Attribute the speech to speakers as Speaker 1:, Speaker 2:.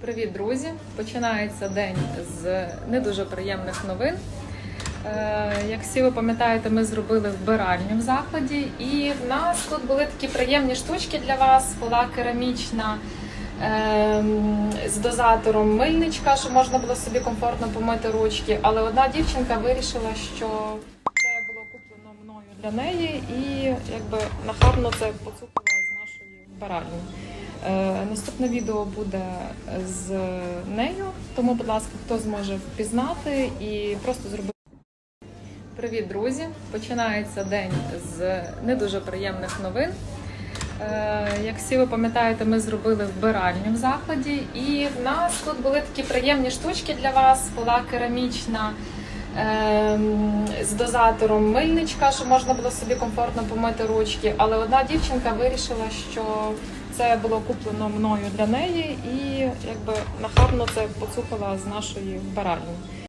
Speaker 1: Привіт, друзі! Починається день з не дуже приємних новин. Е, Як всі ви пам'ятаєте, ми зробили вбиральню в закладі, і в нас тут були такі приємні штучки для вас. Була керамічна ем, з дозатором мильничка, щоб можна було собі комфортно помити ручки. Але одна дівчинка вирішила, що це було куплено мною для неї, і якби нахабно це поцупила з нашої вбиральні. Е, Наступне відео буде з нею, тому, будь ласка, хто зможе впізнати і просто зробити. Привіт, друзі! Починається день з не дуже приємних новин. Е, Як всі ви пам'ятаєте, ми зробили вбиральню в закладі, і в нас тут були такі приємні штучки для вас. Була керамічна ем, з дозатором мильничка, щоб можна було собі комфортно помити ручки. Але одна дівчинка вирішила, що це було куплено мною для неї, і якби нахабно це поцупила з нашої вбиральні.